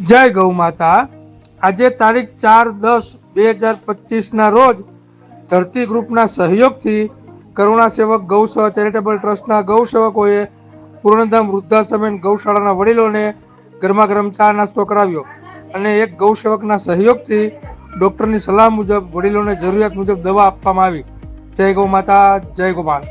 જય ગૌ માતા. આજે તારીખ ચાર દસ બે હજાર પચીસના રોજ ધરતી ગ્રુપના સહયોગથી કરુણા સેવક ગૌસેવા ચેરિટેબલ ટ્રસ્ટના ગૌસેવકોએ પૂર્ણધામ વૃદ્ધાશ્રમ ગૌશાળાના વડીલોને ગરમા ગરમ ચા નાસ્તો કરાવ્યો અને એક ગૌસેવકના સહયોગથી ડોક્ટરની સલાહ મુજબ વડીલોને જરૂરિયાત મુજબ દવા આપવામાં આવી. જય ગૌ માતા, જય ગોપાલ.